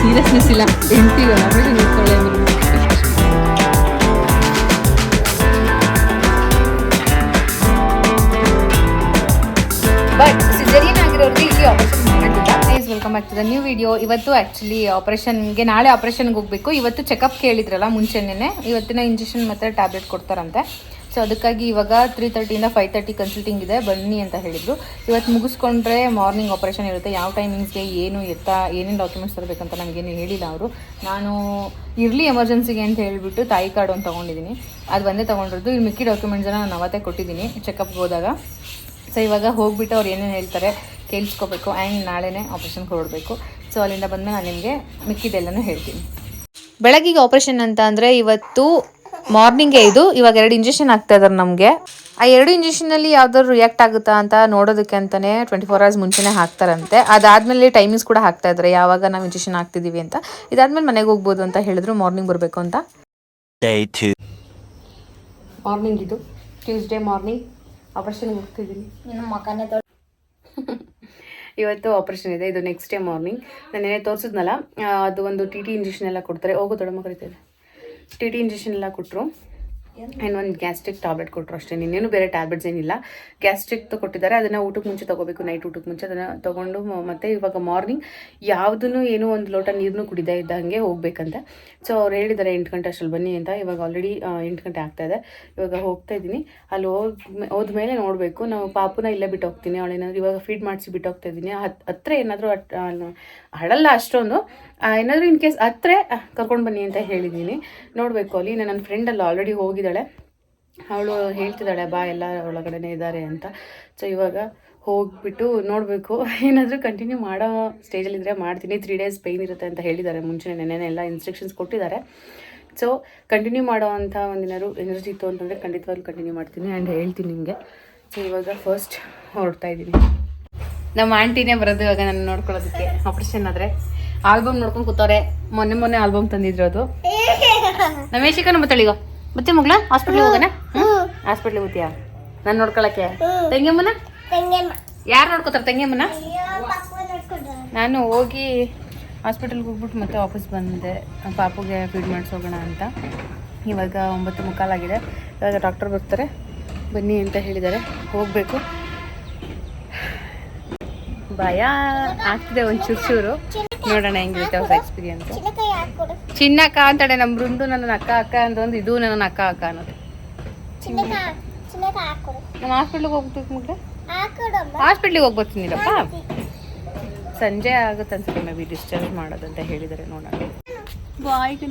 Seriousness ಇಲ್ಲ operation ಇಟ್ಕೊಳ್ಳಿ ಅಂದ್ರೆ ಬಟ್ ಸಿಜರಿಯನ್ ಆಗಿರೋರಿಗೆ ಇಲ್ಲಿ operation please welcome back to the new video ಇವತ್ತು ಆ್ಯಕ್ಚುಲಿ ಆಪರೇಷನ್ಗೆ ನಾಳೆ ಆಪರೇಷನ್ಗೆ ಹೋಗಬೇಕು. ಇವತ್ತು ಚೆಕಪ್ ಕೇಳಿದ್ರಲ್ಲ ಮುಂಚೆನೇ ಇವತ್ತಿನ ಇಂಜೆಕ್ಷನ್ ಮತ್ತು ಟ್ಯಾಬ್ಲೆಟ್ ಕೊಡ್ತಾರಂತೆ. ಸೊ ಅದಕ್ಕಾಗಿ ಇವಾಗ ತ್ರೀ ತರ್ಟಿಯಿಂದ ಫೈವ್ ತರ್ಟಿ ಕನ್ಸಲ್ಟಿಂಗ್ ಇದೆ. ಬನ್ನಿ ಅಂತ ಹೇಳಿದರು. ಇವತ್ತು ಮುಗಿಸ್ಕೊಂಡ್ರೆ ಮಾರ್ನಿಂಗ್ ಆಪರೇಷನ್ ಇರುತ್ತೆ. ಯಾವ ಟೈಮಿಂಗ್ಸ್ಗೆ ಏನು ಎತ್ತ, ಏನೇನು ಡಾಕ್ಯುಮೆಂಟ್ಸ್ ತರಬೇಕಂತ ನನಗೇನು ಹೇಳಿಲ್ಲ ಅವರು. ನಾನು ಇರಲಿ ಎಮರ್ಜೆನ್ಸಿಗೆ ಅಂತ ಹೇಳಿಬಿಟ್ಟು ತಾಯಿ ಕಾರ್ಡ್ ಒಂದು ತೊಗೊಂಡಿದ್ದೀನಿ ಅದು ಬಂದೇ ತೊಗೊಂಡಿರೋದು. ಇಲ್ಲಿ ಮಿಕ್ಕಿ ಡಾಕ್ಯುಮೆಂಟ್ಸನ್ನು ನಾನು ಅವತ್ತೇ ಕೊಟ್ಟಿದ್ದೀನಿ ಚೆಕಪ್ಗೆ ಹೋದಾಗ. ಸೊ ಇವಾಗ ಹೋಗ್ಬಿಟ್ಟು ಅವ್ರು ಏನೇನು ಹೇಳ್ತಾರೆ ಕೇಳಿಸ್ಕೋಬೇಕು. ಆ್ಯಂಡ್ ನಾಳೆನೇ ಆಪ್ರೇಷನ್ ಹೊರಡಬೇಕು. ಸೊ ಅಲ್ಲಿಂದ ಬಂದಮೇಲೆ ನಾನು ನಿಮಗೆ ಮಿಕ್ಕಿದೆಲ್ಲನೂ ಹೇಳ್ತೀನಿ. ಬೆಳಗ್ಗೆ ಆಪ್ರೇಷನ್ ಅಂತ ಅಂದರೆ ಇವತ್ತು ಮಾರ್ನಿಂಗೇ ಇದು. ಇವಾಗ ಎರಡು ಇಂಜೆಕ್ಷನ್ ಆಗ್ತಾ ಇದಾರೆ ನಮಗೆ. ಆ ಎರಡು ಇಂಜೆಕ್ಷನ್ ಅಲ್ಲಿ ಯಾವ್ದಾದ್ರು ರಿಯಾಕ್ಟ್ ಆಗುತ್ತಾ ಅಂತ ನೋಡೋದಕ್ಕೆ ಅಂತಾನೆ ಟ್ವೆಂಟಿ ಫೋರ್ ಅವರ್ಸ್ ಮುಂಚೆನೇ ಹಾಕ್ತಾರಂತೆ. ಅದಾದ್ಮೇಲೆ ಟೈಮಿಂಗ್ಸ್ ಕೂಡ ಹಾಕ್ತಾ ಇದ್ದಾರೆ ಯಾವಾಗ ನಾವು ಇಂಜೆಕ್ಷನ್ ಹಾಕ್ತಿದೀವಿ ಅಂತ. ಇದಾದ್ಮೇಲೆ ಮನೆಗೆ ಹೋಗ್ಬೋದು ಅಂತ ಹೇಳಿದ್ರು. ಮಾರ್ನಿಂಗ್ ಬರಬೇಕು ಅಂತ. ಮಾರ್ನಿಂಗ್ ಇದು. ಟ್ಯೂಸ್ಡೇ ಮಾರ್ನಿಂಗ್ ಆಪರೇಷನ್ ಹೋಗ್ತಿದ್ದೀನಿ ಮಕ್ಕನೇ ಮಕನೇ ಇವತ್ತು ಆಪರೇಷನ್ ಇದೆ. ಇದು ನೆಕ್ಸ್ಟ್ ಡೇ ಮಾರ್ನಿಂಗ್ ನಾನು ಏನೇ ತೋರಿಸಿದ್ನಲ್ಲ ಅದು ಒಂದು ಟಿ ಟಿ ಇಂಜೆಕ್ಷನ್ ಎಲ್ಲ ಕೊಡ್ತಾರೆ. ಹೋಗೋ ದೊಡ್ಡ ಕರಿತಿದೆ ಟಿ ಟಿ ಇಂಜೆಕ್ಷನ್ ಎಲ್ಲ ಕೊಟ್ಟರು ಆ್ಯಂಡ್ ಒಂದು ಗ್ಯಾಸ್ಟ್ರಿಕ್ ಟ್ಯಾಬ್ಲೆಟ್ ಕೊಟ್ಟರು ಅಷ್ಟೇ. ಇನ್ನೇನು ಬೇರೆ ಟ್ಯಾಬ್ಲೆಟ್ಸ್ ಏನಿಲ್ಲ. ಗ್ಯಾಸ್ಟ್ರಿಕ್ ಕೊಟ್ಟಿದ್ದಾರೆ. ಅದನ್ನು ಊಟಕ್ಕೆ ಮುಂಚೆ ತೊಗೋಬೇಕು. ನೈಟ್ ಊಟಕ್ಕೆ ಮುಂಚೆ ಅದನ್ನು ತೊಗೊಂಡು ಮತ್ತು ಇವಾಗ ಮಾರ್ನಿಂಗ್ ಯಾವುದನ್ನು ಏನು ಒಂದು ಲೋಟ ನೀರನ್ನು ಕುಡಿದೇ ಇದ್ದಂಗೆ ಹೋಗ್ಬೇಕಂತೆ. ಸೊ ಅವ್ರು ಹೇಳಿದ್ದಾರೆ, ಎಂಟು ಗಂಟೆ ಅಷ್ಟರಲ್ಲಿ ಬನ್ನಿ ಅಂತ. ಇವಾಗ ಆಲ್ರೆಡಿ ಎಂಟು ಗಂಟೆ ಆಗ್ತಾ ಇದೆ. ಇವಾಗ ಹೋಗ್ತಾ ಇದ್ದೀನಿ. ಅಲ್ಲಿ ಹೋದ ಮೇಲೆ ನೋಡಬೇಕು. ನಾವು ಪಾಪುನ ಇಲ್ಲೇ ಬಿಟ್ಟು ಹೋಗ್ತೀನಿ. ಏನಾದರೂ ಇವಾಗ ಫೀಡ್ ಮಾಡಿಸಿ ಬಿಟ್ಟು ಹೋಗ್ತಾ ಇದ್ದೀನಿ. ಹತ್ತು ಹತ್ರ ಏನಾದರೂ ಹಡಲ್ಲ ಅಷ್ಟೊಂದು. ಏನಾದರೂ ಇನ್ ಕೇಸ್ ಹತ್ತಿರ ಕರ್ಕೊಂಡು ಬನ್ನಿ ಅಂತ ಹೇಳಿದ್ದೀನಿ. ನೋಡಬೇಕು ಅಲ್ಲಿ. ನನ್ನ ಫ್ರೆಂಡಲ್ಲಿ ಆಲ್ರೆಡಿ ಹೋಗಿದ್ದಾಳೆ. ಅವಳು ಹೇಳ್ತಿದ್ದಾಳೆ, ಬಾ, ಎಲ್ಲ ಒಳಗಡೆನೇ ಇದ್ದಾರೆ ಅಂತ. ಸೊ ಇವಾಗ ಹೋಗ್ಬಿಟ್ಟು ನೋಡಬೇಕು. ಏನಾದರೂ ಕಂಟಿನ್ಯೂ ಮಾಡೋ ಸ್ಟೇಜಲ್ಲಿದ್ದರೆ ಮಾಡ್ತೀನಿ. ತ್ರೀ ಡೇಸ್ ಪೇಯ್ನ್ ಇರುತ್ತೆ ಅಂತ ಹೇಳಿದ್ದಾರೆ ಮುಂಚೆ ನೆನ್ನೆ ಎಲ್ಲ ಇನ್ಸ್ಟ್ರಕ್ಷನ್ಸ್ ಕೊಟ್ಟಿದ್ದಾರೆ. ಸೊ ಕಂಟಿನ್ಯೂ ಮಾಡೋ ಅಂಥ ಒಂದಿನಾರು ಎನರ್ಜಿ ಇತ್ತು ಅಂತಂದರೆ ಖಂಡಿತವಾಗ್ಲೂ ಕಂಟಿನ್ಯೂ ಮಾಡ್ತೀನಿ ಆ್ಯಂಡ್ ಹೇಳ್ತೀನಿ ನಿಮಗೆ. ಸೊ ಇವಾಗ ಫಸ್ಟ್ ಹೊರಡ್ತಾ ಇದ್ದೀನಿ. ನಮ್ಮ ಆಂಟಿನೇ ಬರೋದು ಇವಾಗ ನಾನು ನೋಡ್ಕೊಳ್ಳೋದಕ್ಕೆ. ಆಪ್ರೇಷನ್ ಆದರೆ ಆಲ್ಬಮ್ ನೋಡ್ಕೊಂಡು ಕೂತವ್ರೆ. ಮೊನ್ನೆ ಮೊನ್ನೆ ಆಲ್ಬಮ್ ತಂದಿದ್ರು ಅದು. ನಮೇಶಿಕನ ಬತ್ತಳಿಗೋ ಮತ್ತೆ ಮಗಳ ಹಾಸ್ಪಿಟ್ಲಿಗೆ ಹೋಗೋಣ? ಹಾಸ್ಪಿಟ್ಲಿಗೆ ಹೋಗ್ತೀಯಾ? ನಾನು ನೋಡ್ಕೊಳಕ್ಕೆ. ತಂಗಿಯಮ್ಮನ? ಯಾರು ನೋಡ್ಕೋತಾರೆ ತಂಗಿಯಮ್ಮನ? ನಾನು ಹೋಗಿ ಹಾಸ್ಪಿಟಲ್ಗೆ ಹೋಗ್ಬಿಟ್ಟು ಮತ್ತೆ ವಾಪಸ್ ಬಂದೆ. ಪಾಪುಗೆ ಫೀಡ್ ಮಾಡಿಸೋಗೋಣ ಅಂತ. ಇವಾಗ ಒಂಬತ್ತು ಮುಕ್ಕಾಲಾಗಿದೆ ಇವಾಗ ಡಾಕ್ಟರ್ ಬರ್ತಾರೆ. ಬನ್ನಿ ಅಂತ ಹೇಳಿದ್ದಾರೆ. ಹೋಗಬೇಕು. ಭಯ ಆಗ್ತಿದೆ ಒಂದು ಚೂರು ಚೂರು. ನೋಡೋಣ ಹೆಂಗಿರುತ್ತೆ ಹೊಸ ಎಕ್ಸ್ಪೀರಿಯನ್ಸ್ ಚಿನ್ನಕ್ಕ ಅಂತಾಳೆ ನಮ್ಮ ಬೃಂದು ನನ್ನ ಅಕ್ಕ ಅಕ್ಕ ಅಂತ ಒಂದು ಇದು ನನ್ನ ಅಕ್ಕ ಅಕ್ಕ ಅನ್ನೋದು. ನಮ್ಮ ಹಾಸ್ಪಿಟ್ಲಿಗೆ ಹೋಗ್ಬೇಕು ಮಗ ಹಾಕೊಡಮ್ಮ. ಹಾಸ್ಪಿಟ್ಲಿಗೆ ಹೋಗಿ ಬರ್ತೀನಿಲ್ಲಪ್ಪ ಸಂಜೆ ಆಗುತ್ತೆ ಅನ್ಸುತ್ತೆ ಮೇ ಬಿ ಡಿಸ್ಚಾರ್ಜ್ ಮಾಡೋದಂತ ಹೇಳಿದರೆ ನೋಡೋಣ. ಬಾಯ್ಗೆ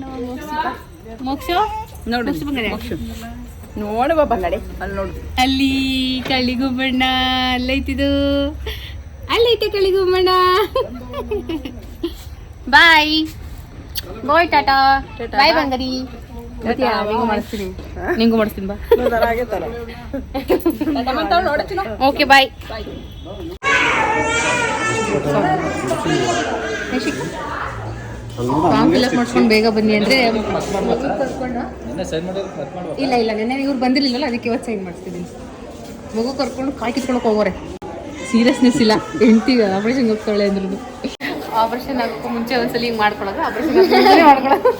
ಮೋಕ್ಷ ನೋಡಿ. ಬಂಗಡೆ ಅಲ್ಲಿ ನೋಡು. ಅಲ್ಲಿ ಕಳಿಗುಬ್ಬಣ್ಣ ಅಲ್ಲೈತಿದು. ಅಲ್ಲೈತೆ ಕಳಿಗುಬ್ಬಣ್ಣ ಬಾಯ್. ಬಾಯ್ ಟಾಟಾ. ಬಾಯ್ ಬಂಗರಿ ನಿಂಗೂ ಮಾಡಿಸ್ತೀನಿ. ಬಾ. Okay bye. ಫಾರ್ಮ್ ಫಿಲಪ್ ಮಾಡ್ಕೊಂಡು ಬೇಗ ಬನ್ನಿ ಅಂದರೆ ಇಲ್ಲ ಇಲ್ಲ ನೆನ್ನೆ ಇವ್ರು ಬಂದಿರ್ಲಿಲ್ಲ ಅದಕ್ಕೆ ಇವತ್ತು ಸೈನ್ ಮಾಡಿಸ್ತಿದ್ದೀನಿ. ಮಗು ಕರ್ಕೊಂಡು ಕಾಯಿ ಹೋಗೋರೆ. ಸೀರಿಯಸ್ನೆಸ್ ಇಲ್ಲ. ಹೆಂಡ್ತಿಗೆ ಆಪರೇಷನ್ ಹೋಗ್ತಾಳೆ ಅಂದ್ರದ್ದು ಆಪ್ರೇಷನ್ ಆಗೋಕ್ಕೂ ಮುಂಚೆ ಒಂದ್ಸಲ ಹಿಂಗೆ ಮಾಡ್ಕೊಳ್ಳೋದು ಆಪ್ರೇಷನ್ ಮಾಡ್ಕೊಳ್ಳೋದು.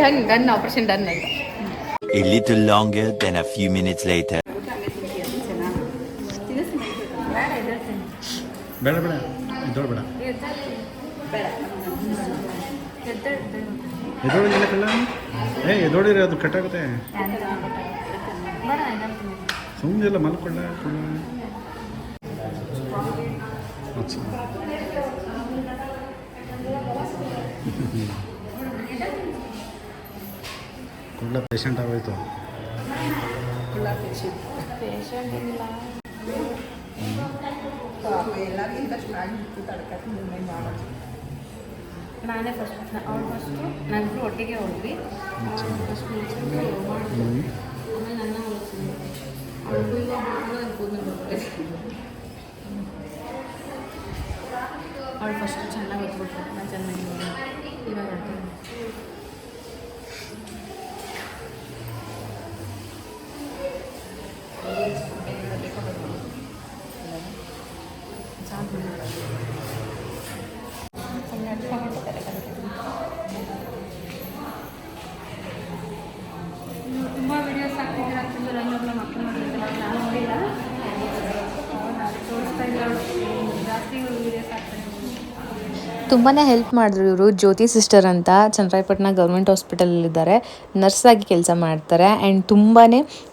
ಡನ್ ಡನ್ ಆಪ್ರೇಷನ್ ಡನ್ ಅಂತ A little longer than a few minutes later. ಬೇಡ ಬೇಡ. ಎದ್ದೋಳು ಬೇಡ ಎದ್ದೋಳಿಲ್ಲ ಏ ಎದ್ದೋಳಿರಿ ಅದು ಕಟ್ಟಾಗುತ್ತೆ. ಸುಮ್ಮನೆ ಎಲ್ಲ ಮಲ್ಕೊಳ್ಳ ಕೊಡ ಕುಳ್ಳ ಪೇಷಂಟ್ ಆಗೋಯ್ತು. ನಾನೇ ಫಸ್ಟ್ ಅವ್ಳು ಫಸ್ಟು ನನ್ನ ಒಟ್ಟಿಗೆ ಹೋದ್ವಿ. ಫಸ್ಟ್ ಹ್ಞೂ ಆಮೇಲೆ ನನ್ನ ಹೊಲಿಸ್ತೀನಿ ಅವಳು ಕೂದಲು ಫಸ್ಟ್ ಚೆನ್ನಾಗಿ ಹೊತ್ಬಿಟ್ರು ನಾನು ಚೆನ್ನಾಗಿ 일어나게 ತುಂಬಾ ಹೆಲ್ಪ್ ಮಾಡಿದ್ರು ಇವರು. ಜ್ಯೋತಿ ಸಿಸ್ಟರ್ ಅಂತ ಚನ್ನರಾಯಪಟ್ಟಣ ಗೌರ್ಮೆಂಟ್ ಹಾಸ್ಪಿಟಲಲ್ಲಿದ್ದಾರೆ ನರ್ಸ್ ಆಗಿ ಕೆಲಸ ಮಾಡ್ತಾರೆ ಆ್ಯಂಡ್ ತುಂಬಾ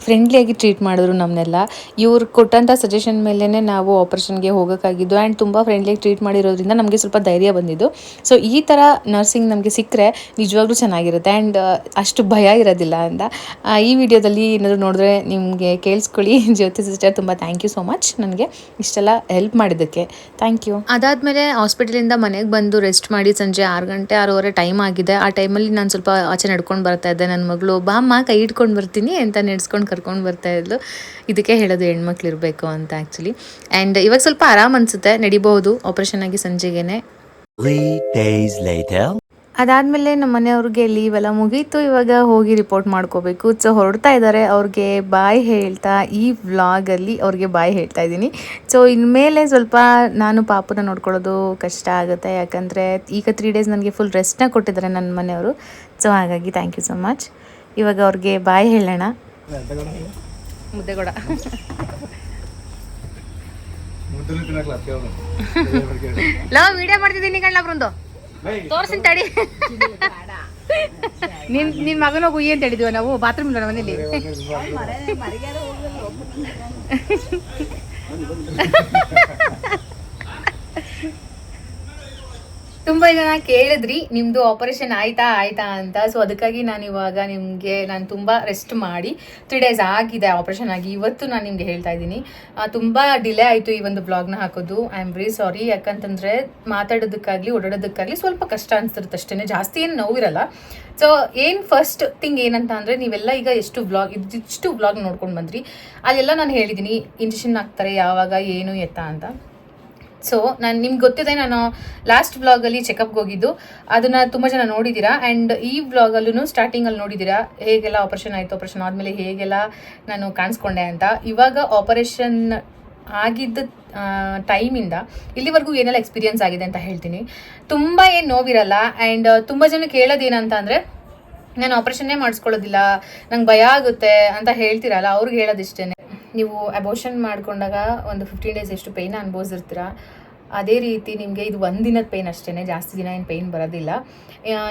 ಫ್ರೆಂಡ್ಲಿಯಾಗಿ ಟ್ರೀಟ್ ಮಾಡಿದ್ರು ನಮ್ಮನ್ನೆಲ್ಲ ಇವರು ಕೊಟ್ಟಂಥ ಸಜೆಷನ್ ಮೇಲೇ ನಾವು ಆಪ್ರೇಷನ್ಗೆ ಹೋಗೋಕ್ಕಾಗಿದ್ದು ಆ್ಯಂಡ್ ತುಂಬ ಫ್ರೆಂಡ್ಲಿಯಾಗಿ ಟ್ರೀಟ್ ಮಾಡಿರೋದ್ರಿಂದ ನಮಗೆ ಸ್ವಲ್ಪ ಧೈರ್ಯ ಬಂದಿದ್ದು. ಸೊ ಈ ಥರ ನರ್ಸಿಂಗ್ ನಮಗೆ ಸಿಕ್ಕರೆ ನಿಜವಾಗ್ಲೂ ಚೆನ್ನಾಗಿರುತ್ತೆ ಆ್ಯಂಡ್ ಅಷ್ಟು ಭಯ ಇರೋದಿಲ್ಲ ಅಂತ. ಈ ವಿಡಿಯೋದಲ್ಲಿ ಏನಾದರೂ ನೋಡಿದ್ರೆ ನಿಮಗೆ ಕೇಳಿಸ್ಕೊಳ್ಳಿ. ಜ್ಯೋತಿ ಸಿಸ್ಟರ್ ತುಂಬ ಥ್ಯಾಂಕ್ ಯು ಸೊ ಮಚ್ ನನಗೆ ಇಷ್ಟೆಲ್ಲ ಹೆಲ್ಪ್ ಮಾಡಿದ್ದಕ್ಕೆ. ಥ್ಯಾಂಕ್ ಯು ಅದಾದಮೇಲೆ ಹಾಸ್ಪಿಟಲಿಂದ ಮನೆಗೆ ಬಂದು ರೆಸ್ಟ್ ಮಾಡಿ ಸಂಜೆ ಆರು ಗಂಟೆ, ಆರೂವರೆ ಟೈಮ್ ಆಗಿದೆ. ಆ ಟೈಮಲ್ಲಿ ನಾನು ಸ್ವಲ್ಪ ಆಚೆ ನಡ್ಕೊಂಡು ಬರ್ತಾ ಇದ್ದೆ. ನನ್ನ ಮಗಳು ಬಾಮ್ಮ ಕೈ ಇಟ್ಕೊಂಡು ಬರ್ತೀನಿ ಅಂತ ನೆಡ್ಸ್ಕೊಂಡು ಕರ್ಕೊಂಡು ಬರ್ತಾ ಇದ್ಲು. ಇದಕ್ಕೆ ಹೇಳೋದು ಹೆಣ್ಮಕ್ಳು ಇರಬೇಕು ಅಂತ ಆ್ಯಕ್ಚುಲಿ ಆ್ಯಂಡ್ ಇವಾಗ ಸ್ವಲ್ಪ ಆರಾಮ್ ಅನಿಸುತ್ತೆ. ನಡಿಬಹುದು. ಆಪ್ರೇಷನ್ ಆಗಿ later. ಅದಾದಮೇಲೆ ನಮ್ಮ ಮನೆಯವ್ರಿಗೆ ಲೀವ್ ಎಲ್ಲ ಮುಗೀತು. ಇವಾಗ ಹೋಗಿ ರಿಪೋರ್ಟ್ ಮಾಡ್ಕೋಬೇಕು. ಸೊ ಹೊರಡ್ತಾ ಇದ್ದಾರೆ ಅವ್ರಿಗೆ ಬಾಯ್ ಹೇಳ್ತಾ ಈ ವ್ಲಾಗಲ್ಲಿ ಅವ್ರಿಗೆ ಬಾಯ್ ಹೇಳ್ತಾ ಇದ್ದೀನಿ. ಸೊ ಇನ್ಮೇಲೆ ಸ್ವಲ್ಪ ನಾನು ಪಾಪನ ನೋಡ್ಕೊಳ್ಳೋದು ಕಷ್ಟ ಆಗುತ್ತೆ. ಯಾಕಂದರೆ ಈಗ ತ್ರೀ ಡೇಸ್ ನನಗೆ ಫುಲ್ ರೆಸ್ಟ್ನ ಕೊಟ್ಟಿದ್ದಾರೆ ನನ್ನ ಮನೆಯವರು. ಸೊ ಹಾಗಾಗಿ ಥ್ಯಾಂಕ್ ಯು ಸೊ ಮಚ್ ಇವಾಗ ಅವ್ರಿಗೆ ಬಾಯ್ ಹೇಳೋಣ. ಮುದ್ದೆಗೌಡ. ಲವ್ ವಿಡಿಯೋ ಮಾಡ್ತಿದ್ದೀನಿ ಕಣ್ಣ ಬೃಂದು ತೋರ್ಸಿನ ತಡಿ. ನಿನ್ ನಿನ್ ಮಗನ ಹೋಗಿ ಏನ್ ತಡಿದ್ವ ನಾವು? ಬಾತ್ರೂಮ್ ಇಲ್ಲ ಮನೇಲಿ ತುಂಬಾ ಜನ ಕೇಳಿದ್ರಿ ನಿಮ್ಮದು ಆಪರೇಷನ್ ಆಯ್ತಾ ಆಯ್ತಾ ಅಂತ. ಸೊ ಅದಕ್ಕಾಗಿ ನಾನು ಇವಾಗ ನಿಮಗೆ ನಾನು ತುಂಬಾ ರೆಸ್ಟ್ ಮಾಡಿ ತ್ರೀ ಡೇಸ್ ಆಗಿದೆ ಆಪರೇಷನ್ ಆಗಿ. ಇವತ್ತು ನಾನು ನಿಮ್ಗೆ ಹೇಳ್ತಾ ಇದ್ದೀನಿ. ತುಂಬ ಡಿಲೇ ಆಯಿತು ಈ ಒಂದು ಬ್ಲಾಗ್ನ ಹಾಕೋದು. ಐ ಆಮ್ ವೆರಿ ಸಾರಿ ಯಾಕಂತಂದ್ರೆ ಮಾತಾಡೋದಕ್ಕಾಗ್ಲಿ, ಓಡಾಡೋದಕ್ಕಾಗ್ಲಿ ಸ್ವಲ್ಪ ಕಷ್ಟ ಅನ್ಸ್ತಿರುತ್ತೆ ಅಷ್ಟೇನೆ. ಜಾಸ್ತಿ ಏನು ನೋವಿರಲ್ಲ. ಸೊ ಏನು ಫಸ್ಟ್ ಥಿಂಗ್ ಏನಂತ ಅಂದರೆ ನೀವೆಲ್ಲ ಈಗ ಎಷ್ಟು ಬ್ಲಾಗ್ ಇದಿಷ್ಟು ಬ್ಲಾಗ್ ನೋಡ್ಕೊಂಡು ಬಂದ್ರಿ. ಅಲ್ಲೆಲ್ಲ ನಾನು ಹೇಳಿದ್ದೀನಿ. ಇಂಜೆಕ್ಷನ್ ಹಾಕ್ತಾರೆ ಯಾವಾಗ, ಏನು, ಎತ್ತ ಅಂತ. ಸೊ ನಾನು ನಿಮ್ಗೆ ಗೊತ್ತಿದೆ, ನಾನು ಲಾಸ್ಟ್ ವ್ಲಾಗಲ್ಲಿ ಚೆಕಪ್ಗೆ ಹೋಗಿದ್ದು. ಅದನ್ನ ತುಂಬ ಜನ ನೋಡಿದ್ದೀರಾ ಆ್ಯಂಡ್ ಈ ವ್ಲಾಗಲ್ಲೂ ಸ್ಟಾರ್ಟಿಂಗಲ್ಲಿ ನೋಡಿದ್ದೀರಾ ಹೇಗೆಲ್ಲ ಆಪರೇಷನ್ ಆಯಿತು? ಆಪರೇಷನ್ ಆದಮೇಲೆ ಹೇಗೆಲ್ಲ ನಾನು ಕಾಣಿಸ್ಕೊಂಡೆ ಅಂತ. ಇವಾಗ ಆಪರೇಷನ್ ಆಗಿದ್ದ ಟೈಮಿಂದ ಇಲ್ಲಿವರೆಗೂ ಏನೆಲ್ಲ ಎಕ್ಸ್ಪೀರಿಯನ್ಸ್ ಆಗಿದೆ ಅಂತ ಹೇಳ್ತೀನಿ. ತುಂಬ ಏನು ನೋವಿರಲ್ಲ ಆ್ಯಂಡ್ ತುಂಬ ಜನ ಕೇಳೋದೇನಂತ ಅಂದರೆ, ನಾನು ಆಪ್ರೇಷನ್ನೇ ಮಾಡಿಸ್ಕೊಳ್ಳೋದಿಲ್ಲ, ನಂಗೆ ಭಯ ಆಗುತ್ತೆ ಅಂತ ಹೇಳ್ತೀರಲ್ಲ, ಅವ್ರಿಗೆ ಹೇಳೋದಿಷ್ಟೇ ನೀವು ಅಬೋಷನ್ ಮಾಡ್ಕೊಂಡಾಗ ಒಂದು ಫಿಫ್ಟೀನ್ ಡೇಸ್ ಎಷ್ಟು ಪೇಯ್ನ ಅನುಭವಿಸಿರ್ತೀರ? ಅದೇ ರೀತಿ ನಿಮಗೆ ಇದು ಒಂದಿನದ ಪೇಯ್ನ್ ಅಷ್ಟೇ ಜಾಸ್ತಿ ದಿನ ಏನು ಪೇಯ್ನ್ ಬರೋದಿಲ್ಲ.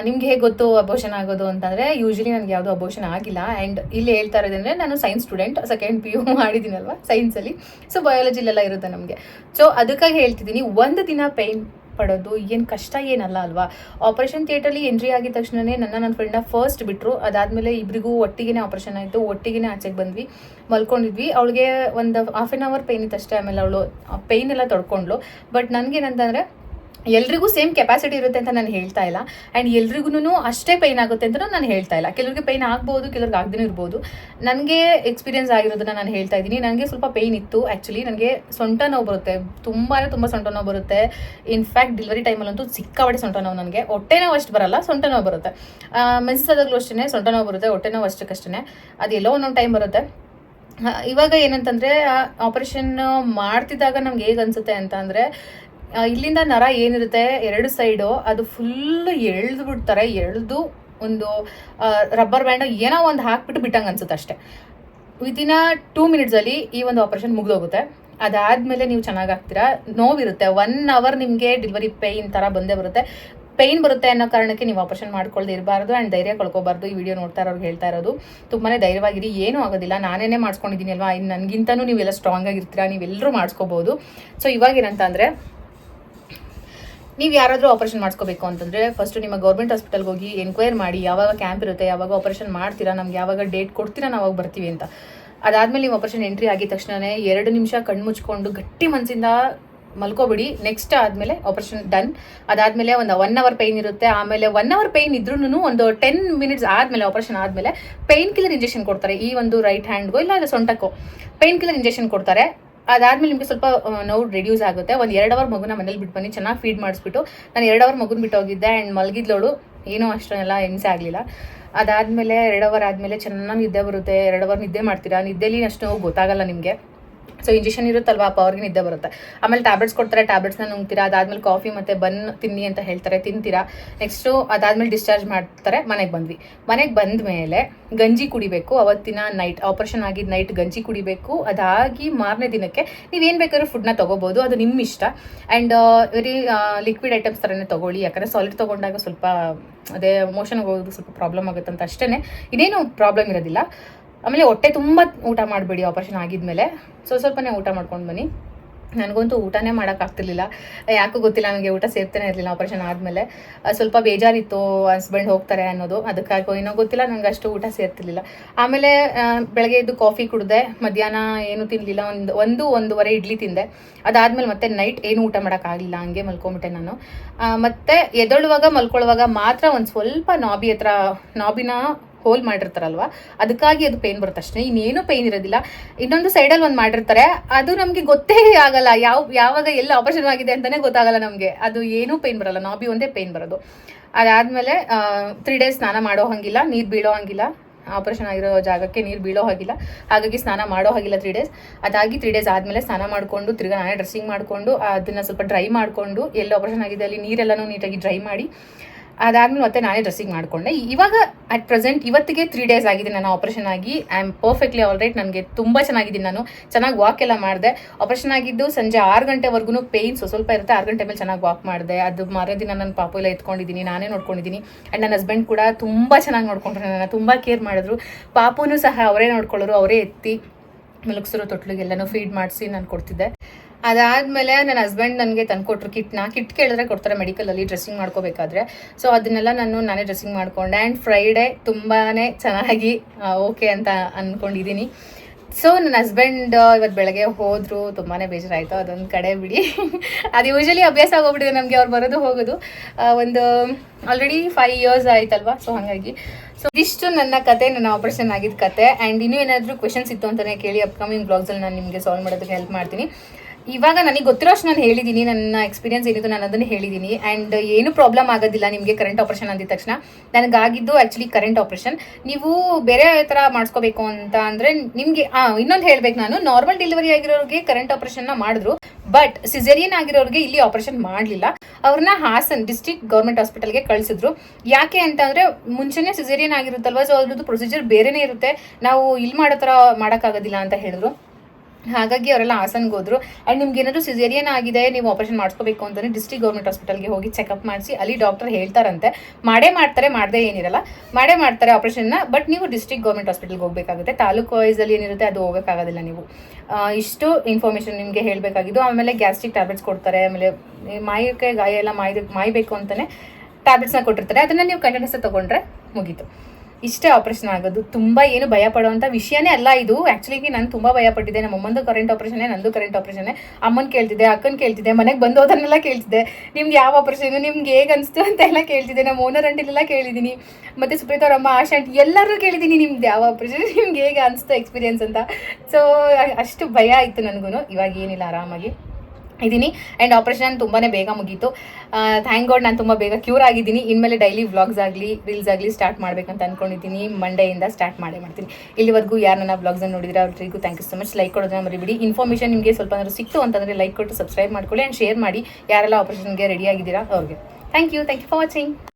ನಿಮ್ಗೆ ಹೇಗೆ ಗೊತ್ತು ಅಬೋಷನ್ ಆಗೋದು ಅಂತಂದರೆ ಯೂಶ್ವಲಿ ನನಗೆ ಯಾವುದೂ ಅಬೋಷನ್ ಆಗಿಲ್ಲ. ಆ್ಯಂಡ್ ಇಲ್ಲಿ ಹೇಳ್ತಾ ಇರೋದಂದರೆ ನಾನು science student second P U ಮಾಡಿದ್ದೀನಲ್ವ ಸೈನ್ಸಲ್ಲಿ ಸೊ ಬಯಾಲಜಿಲೆಲ್ಲ ಇರುತ್ತೆ ನಮಗೆ. ಸೊ ಅದಕ್ಕಾಗಿ ಹೇಳ್ತಿದ್ದೀನಿ, ಒಂದು ದಿನ ಪೇಯ್ನ್ ಪಡೋದು, ಏನು ಕಷ್ಟ ಏನಲ್ಲ ಅಲ್ವಾ? ಆಪರೇಷನ್ ಥಿಯೇಟರ್ಲಿ ಎಂಟ್ರಿ ಆಗಿದ ತಕ್ಷಣವೇ ನನ್ನ ನನ್ನ ಫ್ರೆಂಡ್ನ ಫಸ್ಟ್ ಬಿಟ್ಟರು ಅದಾದಮೇಲೆ ಇಬ್ಬರಿಗೂ ಒಟ್ಟಿಗೆ ಆಪರೇಷನ್ ಆಯಿತು. ಒಟ್ಟಿಗೆ ಆಚೆಗೆ ಬಂದ್ವಿ. ಮಲ್ಕೊಂಡಿದ್ವಿ. ಅವಳಿಗೆ ಒಂದು ಹಾಫ್ ಆನ್ ಅವರ್ ಪೇನ್ ಇತ್ತು ಅಷ್ಟೇ ಆಮೇಲೆ ಅವಳು ಪೇಯ್ನೆಲ್ಲ ಎಲ್ಲ ತೊಡ್ಕೊಂಡ್ಳು. ಬಟ್ ನನಗೇನಂತಂದರೆ ಎಲ್ರಿಗೂ ಸೇಮ್ ಕೆಪಾಸಿಟಿ ಇರುತ್ತೆ ಅಂತ ನಾನು ಹೇಳ್ತಾ ಇಲ್ಲ. ಆ್ಯಂಡ್ ಎಲ್ರಿಗೂ ಅಷ್ಟೇ ಪೈನ್ ಆಗುತ್ತೆ ಅಂತ ನಾನು ಹೇಳ್ತಾ ಇಲ್ಲ. ಕೆಲವ್ರಿಗೆ ಪೈನ್ ಆಗ್ಬೋದು, ಕೆಲವ್ರಿಗೆ ಆಗದೇ ಇರ್ಬೋದು. ನನಗೆ ಎಕ್ಸ್ಪೀರಿಯನ್ಸ್ ಆಗಿರೋದನ್ನ ನಾನು ಹೇಳ್ತಾ ಇದ್ದೀನಿ. ನನಗೆ ಸ್ವಲ್ಪ ಪೈನ್ ಇತ್ತು ಆ್ಯಕ್ಚುಲಿ ನನಗೆ ಸೊಂಟ ನೋವು ಬರುತ್ತೆ. ತುಂಬಾ ತುಂಬ ಸೊಂಟ ನೋವು ಬರುತ್ತೆ. ಇನ್ಫ್ಯಾಕ್ಟ್ ಡೆಲಿವರಿ ಟೈಮಲ್ಲಂತೂ ಸಿಕ್ಕಾಪಟ್ಟೆ ಸೊಂಟ ನೋವು ನನಗೆ. ಹೊಟ್ಟೆ ನೋವು ಅಷ್ಟು ಬರಲ್ಲ, ಸೊಂಟ ನೋವು ಬರುತ್ತೆ. ಮೆನ್ಸಾದಾಗಲೂ ಅಷ್ಟೇ ಸೊಂಟ ನೋವು ಬರುತ್ತೆ, ಹೊಟ್ಟೆ ನೋವು ಅಷ್ಟಕ್ಕಷ್ಟೇ ಅದು ಎಲ್ಲೋ ಒಂದೊಂದು ಟೈಮ್ ಬರುತ್ತೆ. ಇವಾಗ ಏನಂತಂದರೆ ಆಪರೇಷನ್ ಮಾಡ್ತಿದ್ದಾಗ ನಮ್ಗೆ ಹೇಗೆ ಅನಿಸುತ್ತೆ ಅಂತ ಅಂದ್ರೆ ಇಲ್ಲಿಂದ ನರ ಏನಿರುತ್ತೆ? ಎರಡು ಸೈಡು ಅದು ಫುಲ್ ಎಳ್ದು ಬಿಡ್ತಾರೆ ಎಳ್ದು ಒಂದು ರಬ್ಬರ್ ಬ್ಯಾಂಡ್ ಏನೋ ಒಂದು ಹಾಕ್ಬಿಟ್ಟು ಬಿಟ್ಟಂಗೆ ಅನ್ಸುತ್ತೆ ಅಷ್ಟೇ. ವಿತಿನ್ ಟೂ ಮಿನಿಟ್ಸಲ್ಲಿ ಈ ಒಂದು ಆಪರೇಷನ್ ಮುಗಿದೋಗುತ್ತೆ. ಅದಾದಮೇಲೆ ನೀವು ಚೆನ್ನಾಗಿ ಆಗ್ತೀರಾ? ನೋವಿರುತ್ತೆ. ಒನ್ ಅವರ್ ನಿಮಗೆ ಡೆಲಿವರಿ ಪೇಯ್ನ್ ಥರ ಬಂದೇ ಬರುತ್ತೆ. ಪೇಯ್ನ್ ಬರುತ್ತೆ ಅನ್ನೋ ಕಾರಣಕ್ಕೆ ನೀವು ಆಪರೇಷನ್ ಮಾಡ್ಕೊಳ್ಳದೆ ಇರಬಾರ್ದು ಆ್ಯಂಡ್ ಧೈರ್ಯ ಕಳ್ಕೊಬಾರ್ದು. ಈ ವಿಡಿಯೋ ನೋಡ್ತಾ ಇರೋರು ಹೇಳ್ತಾ ಇರೋದು. ತುಂಬಾ ಧೈರ್ಯವಾಗಿರಿ. ಏನೂ ಆಗೋದಿಲ್ಲ. ನಾನೇನೇ ಮಾಡ್ಸ್ಕೊಂಡಿದ್ದೀನಿ ಅಲ್ವಾ? ಇನ್ನು ನನಗಿಂತನೂ ನೀವೆಲ್ಲ ಸ್ಟ್ರಾಂಗ್ ಆಗಿರ್ತೀರಾ? ನೀವೆಲ್ಲರೂ ಮಾಡಿಸ್ಕೋಬೋದು. ಸೊ ಇವಾಗ ಏನಂತ ನೀವು ಯಾರಾದರೂ ಆಪರೇಷನ್ ಮಾಡಿಸ್ಕೋಬೇಕು ಅಂತಂದರೆ ಫಸ್ಟ್ ನಿಮ್ಮ ಗೌರ್ಮೆಂಟ್ ಹಾಸ್ಪಿಟಲ್ಗೆ ಹೋಗಿ ಎನ್ಕ್ವೈರ್ ಮಾಡಿ, ಯಾವಾಗ ಕ್ಯಾಂಪ್ ಇರುತ್ತೆ, ಯಾವಾಗ ಆಪರೇಷನ್ ಮಾಡ್ತೀರಾ, ನಮ್ಗೆ ಯಾವಾಗ ಡೇಟ್ ಕೊಡ್ತೀರಾ ನಾವು ಬರ್ತೀವಿ ಅಂತ. ಅದಾದಮೇಲೆ ನೀವು ಆಪರೇಷನ್ ಎಂಟ್ರಿ ಆಗಿದ ತಕ್ಷಣವೇ ಎರಡು ನಿಮಿಷ ಕಣ್ಣು ಮುಚ್ಕೊಂಡು ಗಟ್ಟಿ ಮನಸ್ಸಿಂದ ಮಲ್ಕೋಬಿಡಿ. ನೆಕ್ಸ್ಟ್ ಆದಮೇಲೆ ಆಪರೇಷನ್ ಡನ್ ಅದಾದಮೇಲೆ ಒಂದು ಒನ್ ಅವರ್ ಪೈನ್ ಇರುತ್ತೆ. ಆಮೇಲೆ ಒನ್ ಅವರ್ ಪೈನ್ ಇದ್ರೂ ಒಂದು ಟೆನ್ ಮಿನಿಟ್ಸ್ ಆದಮೇಲೆ ಆಪರೇಷನ್ ಆದಮೇಲೆ ಪೈನ್ ಕಿಲ್ಲರ್ ಇಂಜೆಕ್ಷನ್ ಕೊಡ್ತಾರೆ. ಈ ಒಂದು ರೈಟ್ ಹ್ಯಾಂಡ್ಗೋ ಇಲ್ಲ ಸೊಂಟಕ್ಕೋ. ಪೈನ್ ಕಿಲ್ಲರ್ ಇಂಜೆಕ್ಷನ್ ಕೊಡ್ತಾರೆ. ಅದಾದ್ಮೇಲೆ ನಿಮಗೆ ಸ್ವಲ್ಪ ನೋವು ರೆಡ್ಯೂಸ್ ಆಗುತ್ತೆ. ಒಂದು ಎರಡು ಅವರ್ ಮಗುನ ಮನೇಲಿ ಬಿಟ್ಟು ಬನ್ನಿ, ಚೆನ್ನಾಗಿ ಫೀಡ್ ಮಾಡಿಸ್ಬಿಟ್ಟು. ನಾನು ಎರಡು ಅವರ್ ಮಗುನ ಬಿಟ್ಟು ಹೋಗಿದ್ದೆ ಆ್ಯಂಡ್ ಮಲಗಿದ್ಲೋಳು ಏನೂ ಅಷ್ಟನ್ನೆಲ್ಲ ಹಿಂಸೆ ಆಗಲಿಲ್ಲ. ಅದಾದಮೇಲೆ ಎರಡು ಅವರ್ ಆದಮೇಲೆ ಚೆನ್ನಾಗಿ ನಿದ್ದೆ ಬರುತ್ತೆ. ಎರಡು ಅವರ್ ನಿದ್ದೆ ಮಾಡ್ತೀರಾ? ನಿದ್ದೆಲಿ ಅಷ್ಟು ನೋವು ಗೊತ್ತಾಗಲ್ಲ ನಿಮಗೆ. ಸೊ ಇಂಜೆಕ್ಷನ್ ಇರುತ್ತಲ್ವಾ? ಅಪ್ಪ, ಅವ್ರಿಗೆ ನಿದ್ದೆ ಬರುತ್ತೆ. ಆಮೇಲೆ ಟ್ಯಾಬ್ಲೆಟ್ಸ್ ಕೊಡ್ತಾರೆ ಟ್ಯಾಬ್ಲೆಟ್ಸ್ನ ನುಂಗ್ತೀರಾ? ಅದಾದ್ಮೇಲೆ ಕಾಫಿ ಮತ್ತು ಬನ್ ತಿನ್ನಿ ಅಂತ ಹೇಳ್ತಾರೆ, ತಿಂತೀರಾ? ನೆಕ್ಸ್ಟು ಅದಾದ್ಮೇಲೆ ಡಿಸ್ಚಾರ್ಜ್ ಮಾಡ್ತಾರೆ, ಮನೆಗೆ ಬಂದ್ವಿ. ಮನೆಗೆ ಬಂದ ಮೇಲೆ ಗಂಜಿ ಕುಡಿಬೇಕು. ಅವತ್ತಿನ ನೈಟ್ ಆಪರೇಷನ್ ಆಗಿದ್ದ ನೈಟ್ ಗಂಜಿ ಕುಡಿಬೇಕು. ಅದಾಗಿ ಮಾರನೇ ದಿನಕ್ಕೆ ನೀವೇನು ಬೇಕಾದ್ರೂ ಫುಡ್ನ ತೊಗೋಬೋದು. ಅದು ನಿಮ್ಮ ಇಷ್ಟ ಆ್ಯಂಡ್ ವೆರಿ ಲಿಕ್ವಿಡ್ ಐಟಮ್ಸ್ ಥರನೇ ತೊಗೊಳ್ಳಿ. ಯಾಕಂದರೆ ಸಾಲಿಡ್ ತೊಗೊಂಡಾಗ ಸ್ವಲ್ಪ ಅದೇ ಮೋಷನ್ಗೆ ಹೋಗೋದು ಸ್ವಲ್ಪ ಪ್ರಾಬ್ಲಮ್ ಆಗುತ್ತೆ ಅಂತ ಅಷ್ಟೇ ಇದೇನು ಪ್ರಾಬ್ಲಮ್ ಇರೋದಿಲ್ಲ. ಆಮೇಲೆ ಹೊಟ್ಟೆ ತುಂಬ ಊಟ ಮಾಡಬೇಡಿ ಆಪರೇಷನ್ ಆಗಿದ್ಮೇಲೆ. ಸ್ವಲ್ಪ ಸ್ವಲ್ಪನೇ ಊಟ ಮಾಡ್ಕೊಂಡು ಬನ್ನಿ. ನನಗಂತೂ ಊಟನೇ ಮಾಡೋಕ್ಕಾಗ್ತಿರ್ಲಿಲ್ಲ ಯಾಕೋ ಗೊತ್ತಿಲ್ಲ ನನಗೆ ಊಟ ಸೇರ್ತಾನೆ ಇರಲಿಲ್ಲ ಆಪರೇಷನ್ ಆದಮೇಲೆ. ಸ್ವಲ್ಪ ಬೇಜಾರಿತ್ತು ಹಸ್ಬೆಂಡ್ ಹೋಗ್ತಾರೆ ಅನ್ನೋದು. ಅದಕ್ಕಾಗೋ ಏನೋ ಗೊತ್ತಿಲ್ಲ ನನಗೆ ಅಷ್ಟು ಊಟ ಸೇರ್ತಿರ್ಲಿಲ್ಲ. ಆಮೇಲೆ ಬೆಳಗ್ಗೆ ಎದ್ದು ಕಾಫಿ ಕುಡಿದೆ, ಮಧ್ಯಾಹ್ನ ಏನು ತಿನ್ನಲಿಲ್ಲ ಒಂದು ಒಂದು, ಒಂದೂವರೆ ಇಡ್ಲಿ ತಿಂದೆ. ಅದಾದಮೇಲೆ ಮತ್ತೆ ನೈಟ್ ಏನು ಊಟ ಮಾಡೋಕ್ಕಾಗಲಿಲ್ಲ ಹಂಗೆ ಮಲ್ಕೊಂಬಿಟ್ಟೆ ನಾನು. ಮತ್ತೆ ಎದೊಳುವಾಗ ಮಲ್ಕೊಳ್ಳುವಾಗ ಮಾತ್ರ ಒಂದು ಸ್ವಲ್ಪ ನಾಬಿ ಹತ್ರ ನಾಬಿನ ಹೋಲ್ ಮಾಡಿರ್ತಾರಲ್ವ? ಅದಕ್ಕಾಗಿ ಅದು ಪೇನ್ ಬರುತ್ತೆ ಅಷ್ಟೇ. ಇನ್ನೇನು ಪೇನ್ ಇರೋದಿಲ್ಲ. ಇನ್ನೊಂದು ಸೈಡಲ್ಲಿ ಒಂದು ಮಾಡಿರ್ತಾರೆ. ಅದು ನಮಗೆ ಗೊತ್ತೇ ಆಗಲ್ಲ. ಯಾವ, ಯಾವಾಗ ಎಲ್ಲ ಆಪರೇಷನ್ ಆಗಿದೆ ಅಂತಲೇ ಗೊತ್ತಾಗಲ್ಲ ನಮಗೆ. ಅದು ಏನೂ ಪೇನ್ ಬರಲ್ಲ. ನಾಬಿ ಒಂದೇ ಪೇನ್ ಬರೋದು. ಅದಾದಮೇಲೆ ತ್ರೀ ಡೇಸ್ ಸ್ನಾನ ಮಾಡೋ ಹಾಗಿಲ್ಲ. ನೀರು ಬೀಳೋ ಹಂಗಿಲ್ಲ. ಆಪರೇಷನ್ ಆಗಿರೋ ಜಾಗಕ್ಕೆ ನೀರು ಬೀಳೋ ಹಾಗಿಲ್ಲ. ಹಾಗಾಗಿ ಸ್ನಾನ ಮಾಡೋ ಹಾಗಿಲ್ಲ ತ್ರೀ ಡೇಸ್ ಅದಾಗಿ ತ್ರೀ ಡೇಸ್ ಆದಮೇಲೆ ಸ್ನಾನ ಮಾಡಿಕೊಂಡು, ತಿರ್ಗಾ ನಾನೇ ಡ್ರೆಸ್ಸಿಂಗ್ ಮಾಡಿಕೊಂಡು, ಅದನ್ನು ಸ್ವಲ್ಪ ಡ್ರೈ ಮಾಡಿಕೊಂಡು, ಎಲ್ಲಿ ಆಪರೇಷನ್ ಆಗಿದೆ ಅಲ್ಲಿ ನೀರೆಲ್ಲನೂ ನೀಟಾಗಿ ಡ್ರೈ ಮಾಡಿ ಅದಾದ್ಮೇಲೆ ಮತ್ತೆ ನಾನೇ ಡ್ರೆಸ್ಸಿಂಗ್ ಮಾಡಿಕೊಂಡೆ. ಇವಾಗ ಅಟ್ ಪ್ರೆಸೆಂಟ್ ಇವತ್ತಿಗೆ ತ್ರೀ ಡೇಸ್ ಆಗಿದೆ ನಾನು ಆಪರೇಷನ್ ಆಗಿ. I am perfectly all right ನನಗೆ ತುಂಬ ಚೆನ್ನಾಗಿದ್ದೀನಿ ನಾನು. ಚೆನ್ನಾಗಿ ವಾಕ್ ಎಲ್ಲ ಮಾಡಿದೆ. ಆಪರೇಷನ್ ಆಗಿದ್ದು ಸಂಜೆ ಆರು ಗಂಟೆವರೆಗೂ ಪೇಯ್ನ್ ಸ್ವಲ್ಪ ಇರುತ್ತೆ. ಆರು ಗಂಟೆ ಮೇಲೆ ಚೆನ್ನಾಗಿ ವಾಕ್ ಮಾಡಿದೆ. ಅದು ಮಾರನೇ ದಿನ ನನ್ನ ಪಾಪು ಎಲ್ಲ ಎತ್ಕೊಂಡಿದ್ದೀನಿ. ನಾನೇ ನೋಡ್ಕೊಂಡಿದ್ದೀನಿ. ಆ್ಯಂಡ್ ನನ್ನ ಹಸ್ಬೆಂಡ್ ಕೂಡ ತುಂಬ ಚೆನ್ನಾಗಿ ನೋಡ್ಕೊಂಡ್ರು ನನ್ನ ತುಂಬ ಕೇರ್ ಮಾಡಿದ್ರು. ಪಾಪುನೂ ಸಹ ಅವರೇ ನೋಡ್ಕೊಳ್ಳೋರು, ಅವರೇ ಎತ್ತಿ ಮಲಗಿಸಿರೋ, ತೊಟ್ಲಿಗೆಲ್ಲನೂ ಫೀಡ್ ಮಾಡಿಸಿ ನಾನು ಕೊಡ್ತಿದ್ದೆ. ಅದಾದಮೇಲೆ ನನ್ನ ಹಸ್ಬೆಂಡ್ ನನಗೆ ತಂದುಕೊಟ್ರು ಕಿಟ್ನ. ಕಿಟ್ ಕೇಳಿದ್ರೆ ಕೊಡ್ತಾರೆ ಮೆಡಿಕಲಲ್ಲಿ ಡ್ರೆಸ್ಸಿಂಗ್ ಮಾಡ್ಕೋಬೇಕಾದ್ರೆ. ಸೊ ಅದನ್ನೆಲ್ಲ ನಾನು ನಾನೇ ಡ್ರೆಸ್ಸಿಂಗ್ ಮಾಡಿಕೊಂಡೆ. ಆ್ಯಂಡ್ ಫ್ರೈಡೇ ತುಂಬಾ ಚೆನ್ನಾಗಿ ಓಕೆ ಅಂತ ಅಂದ್ಕೊಂಡಿದ್ದೀನಿ ಸೊ ನನ್ನ ಹಸ್ಬೆಂಡ್ ಇವತ್ತು ಬೆಳಗ್ಗೆ ಹೋದರು. ತುಂಬಾ ಬೇಜಾರಾಯಿತು. ಅದೊಂದು ಕಡೆ ಬಿಡಿ. ಅದು ಯೂಶಲಿ ಅಭ್ಯಾಸ ಆಗೋಗ್ಬಿಟ್ಟಿದೆ ನಮಗೆ. ಅವ್ರು ಬರೋದು ಹೋಗೋದು. ಒಂದು ಆಲ್ರೆಡಿ ಫೈವ್ ಇಯರ್ಸ್ ಆಯ್ತಲ್ವಾ? ಸೊ ಹಾಗಾಗಿ. ಸೊ ಇದಿಷ್ಟು ನನ್ನ ಕತೆ, ನನ್ನ ಆಪರೇಷನ್ ಆಗಿದ್ದ ಕತೆ. ಆ್ಯಂಡ್ ಇನ್ನೂ ಏನಾದರೂ ಕ್ವೆಶನ್ಸ್ ಇತ್ತು ಅಂತಲೇ ಕೇಳಿ ಅಪ್ಕಮಿಂಗ್ ಬ್ಲಾಗ್ಸಲ್ಲಿ ನಾನು ನಿಮಗೆ ಸಾಲ್ವ್ ಮಾಡೋದಕ್ಕೆ ಹೆಲ್ಪ್ ಮಾಡ್ತೀನಿ. ಇವಾಗ ನನಗೆ ಗೊತ್ತಿರೋ ಅಷ್ಟು ನಾನು ಹೇಳಿದ್ದೀನಿ ನನ್ನ ಎಕ್ಸ್ಪೀರಿಯನ್ಸ್ ಏನಿತ್ತು ನಾನು ಅದನ್ನು ಹೇಳಿದ್ದೀನಿ ಆ್ಯಂಡ್ ಏನು ಪ್ರಾಬ್ಲಮ್ ಆಗೋದಿಲ್ಲ ನಿಮಗೆ ಕರೆಂಟ್ ಆಪ್ರೇಷನ್ ಅಂದಿದ ತಕ್ಷಣ. ನನಗಾಗಿದ್ದು ಆ್ಯಕ್ಚುಲಿ ಕರೆಂಟ್ ಆಪ್ರೇಷನ್ ನೀವು ಬೇರೆ ಥರ ಮಾಡಿಸ್ಕೋಬೇಕು ಅಂತ ಅಂದರೆ ನಿಮಗೆ ಇನ್ನೊಂದು ಹೇಳಬೇಕು ನಾನು. ನಾರ್ಮಲ್ ಡೆಲಿವರಿ ಆಗಿರೋರಿಗೆ ಕರೆಂಟ್ ಆಪ್ರೇಷನ್ನ ಮಾಡಿದ್ರು ಬಟ್ ಸಿಸೇರಿಯನ್ ಆಗಿರೋರಿಗೆ ಇಲ್ಲಿ ಆಪರೇಷನ್ ಮಾಡಲಿಲ್ಲ. ಅವ್ರನ್ನ ಹಾಸನ್ ಡಿಸ್ಟ್ರಿಕ್ಟ್ ಗೌರ್ಮೆಂಟ್ ಹಾಸ್ಪಿಟಲ್ಗೆ ಕಳಿಸಿದ್ರು. ಯಾಕೆ ಅಂತಂದ್ರೆ ಮುಂಚೆನೇ ಸಿಸೇರಿಯನ್ ಆಗಿರುತ್ತಲ್ವ? ಸೊ ಅದ್ರದ್ದು ಪ್ರೊಸೀಜರ್ ಬೇರೆನೇ ಇರುತ್ತೆ. ನಾವು ಇಲ್ಲಿ ಮಾಡೋ ಥರ ಮಾಡೋಕ್ಕಾಗೋದಿಲ್ಲ ಅಂತ ಹೇಳಿದ್ರು. ಹಾಗಾಗಿ ಅವರೆಲ್ಲ ಹಾಸನ್ಗೆ ಹೋದ್ರು. ಆ್ಯಂಡ್ ನಿಮ್ಗೆ ಏನಾದರೂ ಸಿಜೇರಿಯನ್ ಆಗಿದೆ, ನೀವು ಆಪರೇಷನ್ ಮಾಡಿಸ್ಕೋಬೇಕು ಅಂತಲೇ ಡಿಸ್ಟ್ರಿಕ್ಟ್ ಗೌರ್ಮೆಂಟ್ ಹಾಸ್ಪಿಟಲ್ಗೆ ಹೋಗಿ ಚೆಕಪ್ ಮಾಡಿಸಿ, ಅಲ್ಲಿ ಡಾಕ್ಟರ್ ಹೇಳ್ತಾರಂತೆ. ಮಾಡೇ ಮಾಡ್ತಾರೆ, ಮಾಡದೇ ಏನಿರಲ್ಲ. ಮಾಡೇ ಮಾಡ್ತಾರೆ ಆಪರೇಷನ್ನ ಬಟ್ ನೀವು ಡಿಸ್ಟ್ರಿಕ್ಟ್ ಗೌರ್ಮೆಂಟ್ ಹಾಸ್ಪಿಟಲ್ಗೆ ಹೋಗಬೇಕಾಗುತ್ತೆ. ತಾಲೂಕು ವೈಸಲ್ಲಿ ಏನಿರುತ್ತೆ, ಅದು ಹೋಗೋಕ್ಕಾಗೋದಿಲ್ಲ ನೀವು. ಇಷ್ಟು ಇನ್ಫಾರ್ಮೇಷನ್ ನಿಮಗೆ ಹೇಳಬೇಕಾಗಿದ್ದು. ಆಮೇಲೆ ಗ್ಯಾಸ್ಟ್ರಿಕ್ ಟ್ಯಾಬ್ಲೆಟ್ಸ್ ಕೊಡ್ತಾರೆ, ಆಮೇಲೆ ಮಾಯಕ್ಕೆ ಗಾಯ ಎಲ್ಲ ಮಾಯ್ದು ಮಾಯಬೇಕು ಅಂತಲೇ ಟ್ಯಾಬ್ಲೆಟ್ಸ್ನ ಕೊಟ್ಟಿರ್ತಾರೆ. ಅದನ್ನು ನೀವು ಕಂಟಿನ್ಯೂಸ್ ತಗೊಂಡ್ರೆ ಮುಗೀತು. ಇಷ್ಟೇ ಆಪರೇಷನ್ ಆಗೋದು. ತುಂಬ ಏನು ಭಯ ಪಡುವಂಥ ವಿಷಯನೇ ಅಲ್ಲ ಇದು. ಆ್ಯಕ್ಚುಲಿ ನಾನು ತುಂಬ ಭಯ ಪಟ್ಟಿದ್ದೆ ನಮ್ಮ ಅಮ್ಮಂದು ಕರೆಂಟ್ ಆಪರೇಷನ್ನೇ ನಂದು ಕರೆಂಟ್ ಆಪರೇಷನ್ ಅಮ್ಮನ ಕೇಳ್ತಿದ್ದೆ, ಅಕ್ಕನ ಕೇಳ್ತಿದ್ದೆ, ಮನೆಗೆ ಬಂದು ಅದನ್ನೆಲ್ಲ ಕೇಳ್ತಿದ್ದೆ. ನಿಮ್ಗೆ ಯಾವ ಆಪರೇಷನ್ ನಿಮ್ಗೆ ಹೇಗೆ ಅನಿಸ್ತು ಅಂತ ಎಲ್ಲ ಕೇಳ್ತಿದ್ದೆ. ನಮ್ಮ ಓನರ್ ಅಂಟಿಲೆಲ್ಲ ಕೇಳಿದ್ದೀನಿ ಮತ್ತು ಸುಪ್ರೀತ್ ಅವರಮ್ಮ ಆಶಾ ಆಂಟಿ ಎಲ್ಲರೂ ಕೇಳಿದ್ದೀನಿ ನಿಮ್ದು ಯಾವ ಆಪರೇಷನ್ ನಿಮ್ಗೆ ಹೇಗೆ ಅನಿಸ್ತು ಎಕ್ಸ್ಪೀರಿಯನ್ಸ್ ಅಂತ. ಸೊ ಅಷ್ಟು ಭಯ ಇತ್ತು ನನಗೂ ಇವಾಗ ಏನಿಲ್ಲ, ಆರಾಮಾಗಿ. ಇದ್ದೀನಿ. ಆ್ಯಂಡ್ ಆಪರೇಷನ್ ತುಂಬಾ ಬೇಗ ಮುಗೀತು. ಥ್ಯಾಂಕ್ ಗಾಡ್ ನಾನು ತುಂಬ ಬೇಗ ಕ್ಯೂರ್ ಆಗಿದ್ದೀನಿ. ಇನ್ಮೇಲೆ ಡೈಲಿ ವ್ಲಾಗ್ಸ್ ಆಗಲಿ ರೀಲ್ಸ್ ಆಗಲಿ ಸ್ಟಾರ್ಟ್ ಮಾಡಬೇಕಂತ ಅಂದ್ಕೊಂಡಿದ್ದೀನಿ ಮಂಡೆಯಿಂದ ಸ್ಟಾರ್ಟ್ ಮಾಡೇ ಮಾಡ್ತೀನಿ. ಇಲ್ಲಿವರೆಗೂ ಯಾರು ನನ್ನ ವ್ಲಾಗ್ಸನ್ನು ನೋಡಿದ್ರೆ ಅವ್ರಿಗೂ thank you so much like ಕೊಡೋದನ್ನ ಮರಿಬಿಡಿ. ಇನ್ಫಾರ್ಮೇಷನ್ ನಿಮಗೆ ಸ್ವಲ್ಪ ಅಂದರೆ ಸಿಕ್ತು ಅಂತಂದರೆ ಲೈಕ್ ಕೊಟ್ಟು ಸಬ್ಸ್ಕ್ರೈಬ್ ಮಾಡ್ಕೊಳ್ಳಿ ಆ್ಯಂಡ್ ಶೇರ್ ಮಾಡಿ. ಯಾರೆಲ್ಲ ಆಪರೇಷನ್ಗೆ ರೆಡಿ ಆಗಿದ್ದೀರಾ, ಅವ್ರಿಗೆ. Thank you thank you for watching